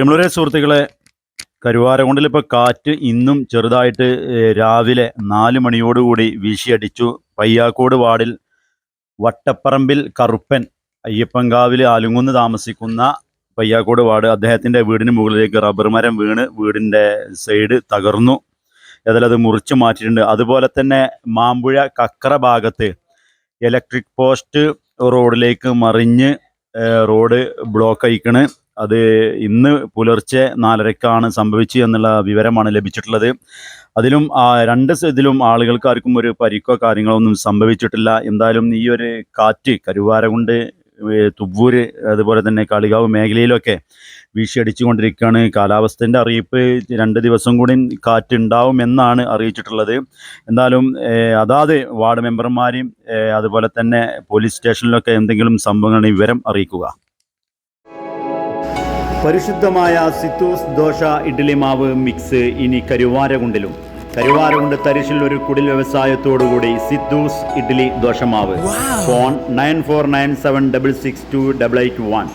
പ്രിയമുള്ളവരെ സുഹൃത്തുക്കളെ കരുവാരകുണ്ടിൽ ഇപ്പോൾ കാറ്റ് ഇന്നും ചെറുതായിട്ട് രാവിലെ നാല് മണിയോടുകൂടി വീശിയടിച്ചു. പയ്യാക്കോട് വാർഡിൽ വട്ടപ്പറമ്പിൽ കറുപ്പൻ അയ്യപ്പൻകാവിൽ ആലുങ്ങുന്ന് താമസിക്കുന്ന പയ്യാക്കോട് വാർഡ് അദ്ദേഹത്തിന്റെ വീടിന് മുകളിലേക്ക് റബ്ബർ മരം വീണ് വീടിന്റെ സൈഡ് തകർന്നു. ഏതായാലും അത് മുറിച്ച് മാറ്റിയിട്ടുണ്ട്. അതുപോലെ തന്നെ മാമ്പുഴ കക്കറ ഭാഗത്ത് ഇലക്ട്രിക് പോസ്റ്റ് റോഡിലേക്ക് മറിഞ്ഞ് റോഡ് ബ്ലോക്ക് അയക്കണ് അത് ഇന്ന് പുലർച്ചെ നാലരക്കാണ് സംഭവിച്ചു എന്നുള്ള വിവരമാണ് ലഭിച്ചിട്ടുള്ളത്. അതിലും രണ്ട് ഇതിലും ആളുകൾക്ക് ആർക്കും ഒരു പരിക്കോ കാര്യങ്ങളോ ഒന്നും സംഭവിച്ചിട്ടില്ല. എന്തായാലും ഈ ഒരു കാറ്റ് കരുവാരകുണ്ട് തുവ്വൂര് അതുപോലെ തന്നെ കളികാവ് മേഖലയിലൊക്കെ വീശിയടിച്ചുകൊണ്ടിരിക്കുകയാണ്. കാലാവസ്ഥേന്റെ അറിയിപ്പ് രണ്ട് ദിവസം കൂടി കാറ്റ് ഉണ്ടാവുമെന്നാണ് അറിയിച്ചിട്ടുള്ളത്. എന്തായാലും ഏ, അതാത് വാർഡ് മെമ്പർമാരെയും അതുപോലെ തന്നെ പോലീസ് സ്റ്റേഷനിലൊക്കെ എന്തെങ്കിലും സംഭവങ്ങളുടെ വിവരം അറിയിക്കുക. പരിശുദ്ധമായ സിത്തൂസ് ദോശ ഇഡ്ഡലി മാവ് മിക്സ് ഇനി കരുവാരകുണ്ടിലും. കരുവാരകുണ്ട് തരിശിൽ ഒരു കുടിൽ വ്യവസായത്തോടുകൂടി സിത്തൂസ് ഇഡ്ഡലി ദോശമാവ്. Phone nine four nine seven double six two double eight one.